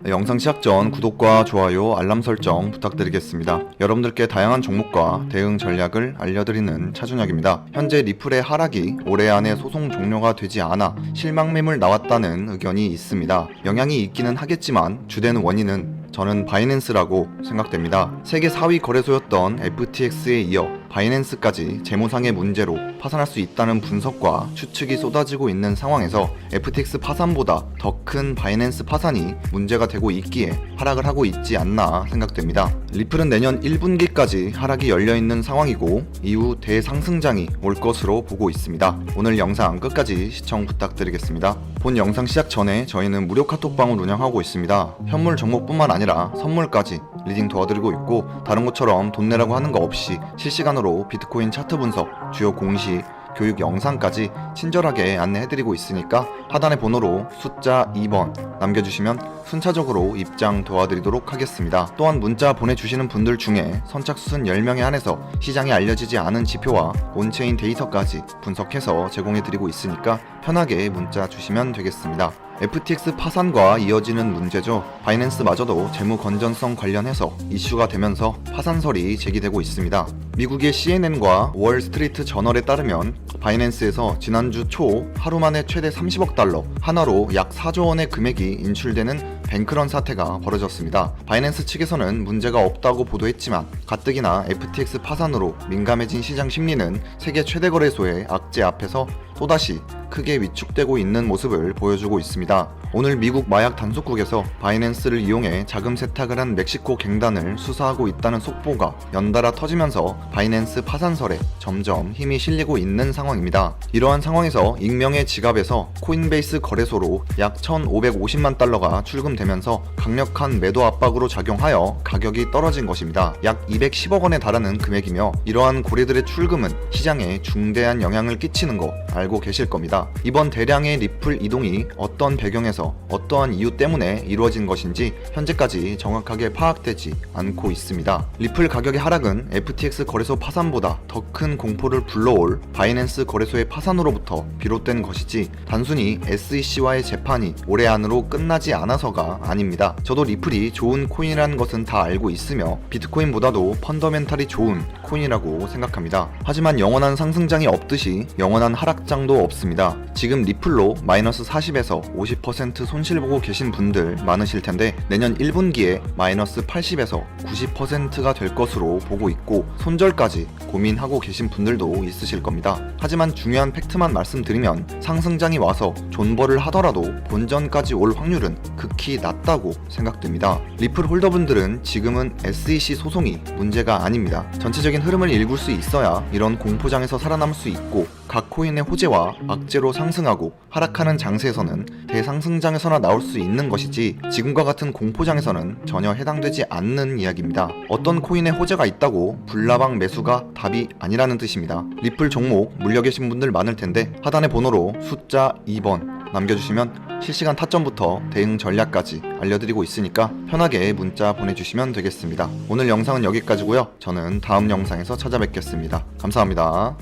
네, 영상 시작 전 구독과 좋아요, 알람 설정 부탁드리겠습니다. 여러분들께 다양한 종목과 대응 전략을 알려드리는 차준혁입니다. 현재 리플의 하락이 올해 안에 소송 종료가 되지 않아 실망 매물 나왔다는 의견이 있습니다. 영향이 있기는 하겠지만 주된 원인은 저는 바이낸스라고 생각됩니다. 세계 4위 거래소였던 FTX에 이어 바이낸스까지 재무상의 문제로 파산할 수 있다는 분석과 추측이 쏟아지고 있는 상황에서 FTX 파산보다 더 큰 바이낸스 파산이 문제가 되고 있기에 하락을 하고 있지 않나 생각됩니다. 리플은 내년 1분기까지 하락이 열려 있는 상황이고 이후 대상승장이 올 것으로 보고 있습니다. 오늘 영상 끝까지 시청 부탁드리겠습니다. 본 영상 시작 전에 저희는 무료 카톡방을 운영하고 있습니다. 현물 종목뿐만 아니라 선물까지 리딩 도와드리고 있고 다른 곳처럼 돈 내라고 하는 거 없이 실시간으로 비트코인 차트 분석, 주요 공시, 교육 영상까지 친절하게 안내해드리고 있으니까 하단의 번호로 숫자 2번 남겨주시면 순차적으로 입장 도와드리도록 하겠습니다. 또한 문자 보내주시는 분들 중에 선착순 10명에 한해서 시장에 알려지지 않은 지표와 온체인 데이터까지 분석해서 제공해드리고 있으니까 편하게 문자 주시면 되겠습니다. FTX 파산과 이어지는 문제죠. 바이낸스마저도 재무 건전성 관련해서 이슈가 되면서 파산설이 제기되고 있습니다. 미국의 CNN과 월스트리트 저널에 따르면 바이낸스에서 지난주 초 하루 만에 최대 30억 달러, 하나로 약 4조 원의 금액이 인출되는 뱅크런 사태가 벌어졌습니다. 바이낸스 측에서는 문제가 없다고 보도했지만 가뜩이나 FTX 파산으로 민감해진 시장 심리는 세계 최대 거래소의 악재 앞에서 또다시 크게 위축되고 있는 모습을 보여주고 있습니다. 오늘 미국 마약 단속국에서 바이낸스를 이용해 자금 세탁을 한 멕시코 갱단을 수사하고 있다는 속보가 연달아 터지면서 바이낸스 파산설에 점점 힘이 실리고 있는 상황입니다. 이러한 상황에서 익명의 지갑에서 코인베이스 거래소로 약 1,550만 달러가 출금되면서 강력한 매도 압박으로 작용하여 가격이 떨어진 것입니다. 약 210억 원에 달하는 금액이며 이러한 고래들의 출금은 시장에 중대한 영향을 끼치는 거 알고 계실 겁니다. 이번 대량의 리플 이동이 어떤 배경에서 어떠한 이유 때문에 이루어진 것인지 현재까지 정확하게 파악되지 않고 있습니다. 리플 가격의 하락은 FTX 거래소 파산보다 더 큰 공포를 불러올 바이낸스 거래소의 파산으로부터 비롯된 것이지 단순히 SEC와의 재판이 올해 안으로 끝나지 않아서가 아닙니다. 저도 리플이 좋은 코인이라는 것은 다 알고 있으며 비트코인보다도 펀더멘탈이 좋은 코인이라고 생각합니다. 하지만 영원한 상승장이 없듯이 영원한 하락장도 없습니다. 지금 리플로 마이너스 40에서 50% 손실 보고 계신 분들 많으실 텐데 내년 1분기에 마이너스 80에서 90%가 될 것으로 보고 있고 손절까지 고민하고 계신 분들도 있으실 겁니다. 하지만 중요한 팩트만 말씀드리면 상승장이 와서 존버를 하더라도 본전까지 올 확률은 극히 낮다고 생각됩니다. 리플 홀더분들은 지금은 SEC 소송이 문제가 아닙니다. 전체적인 흐름을 읽을 수 있어야 이런 공포장에서 살아남을 수 있고 각 코인의 호재와 악재로 상승하고 하락하는 장세에서는 대상승장에서나 나올 수 있는 것이지 지금과 같은 공포장에서는 전혀 해당되지 않는 이야기입니다. 어떤 코인의 호재가 있다고 불나방 매수가 답이 아니라는 뜻입니다. 리플 종목 물려 계신 분들 많을 텐데 하단의 번호로 숫자 2번 남겨주시면 실시간 타점부터 대응 전략까지 알려드리고 있으니까 편하게 문자 보내주시면 되겠습니다. 오늘 영상은 여기까지고요. 저는 다음 영상에서 찾아뵙겠습니다. 감사합니다.